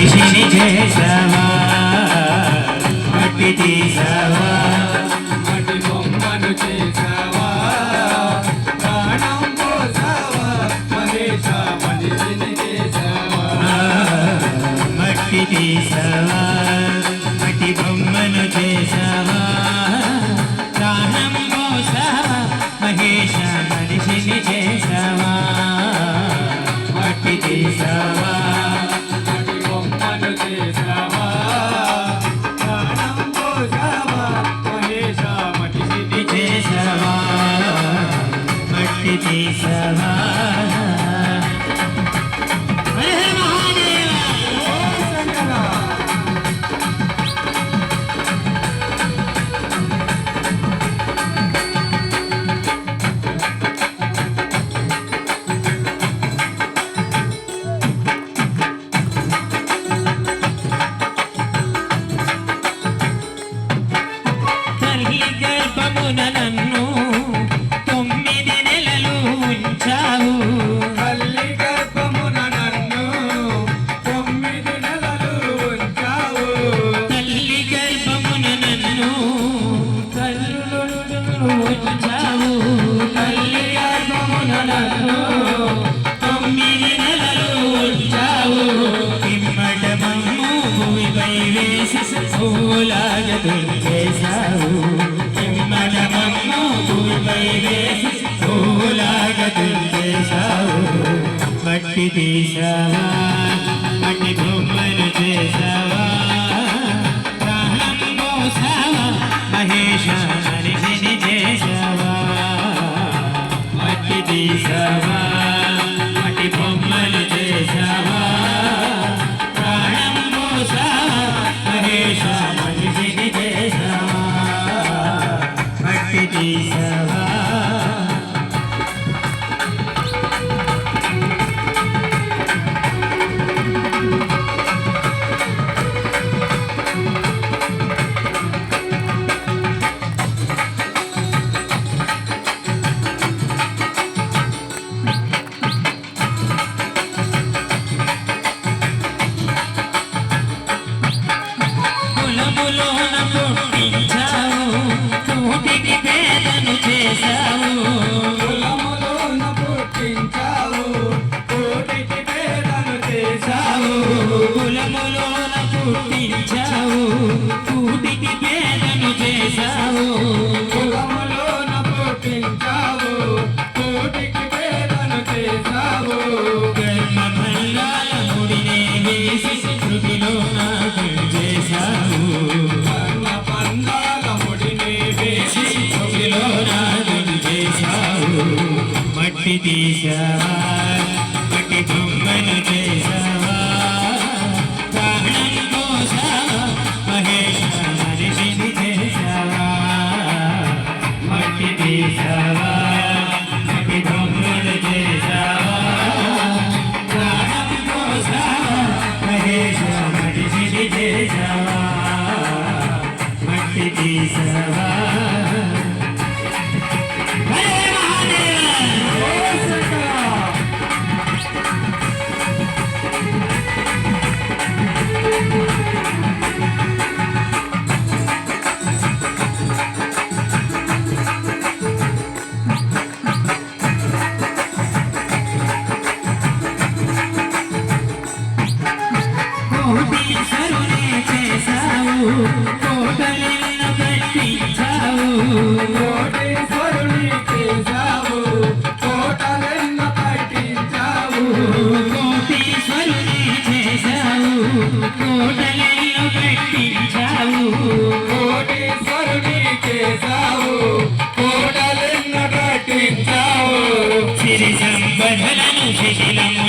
మనిషిని చేసావా మట్టి తీసావా బొమ్మను వేసి పూలాగా దుర్గేశావు పిమ్మట మమ్ము వేసి పూలాగా దుర్గేశావు మట్టి తీసావా మట్టి బొమ్మను చేసావా ప్రాణం పోసావా మహేష మనిషిని చేసావా మట్టి తీసావా Sam. తీసావా మట్టి బొమ్మను చేసావా ప్రాణం కోసావా మహేష మనిషిని చేసావా మట్టి తీసావా మట్టి బొమ్మను చేసావా ప్రాణం కోసావా మహేష మనిషిని చేసావా మట్టి తీసావా? కోటలెన్న కట్టించావు. సిరి సంపదలను శిథిలము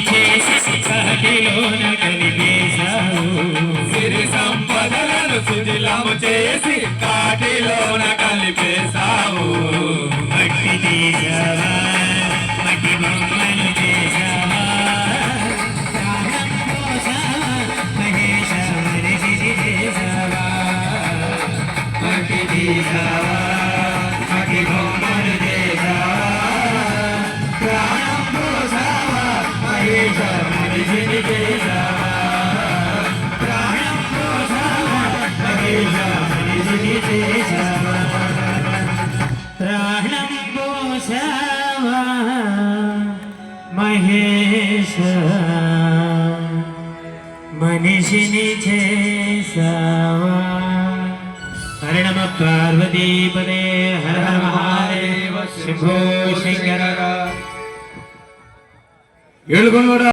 శిథిలము చేసి కాటిలోన కలిపేశావు. మట్టి తీసావా? మట్టి బొమ్మను చేసావా మట్టి తీసావా మట్టి బొమ్మను చేసావా? ప్రాణం పోసావా? మహేశ మనిషిని చేసావా? మహేశ మనిషిని చేసావా హరి నమ పార్వతీపదే హర హర మహాదేవ శిభో శంకర ఏడుకొండ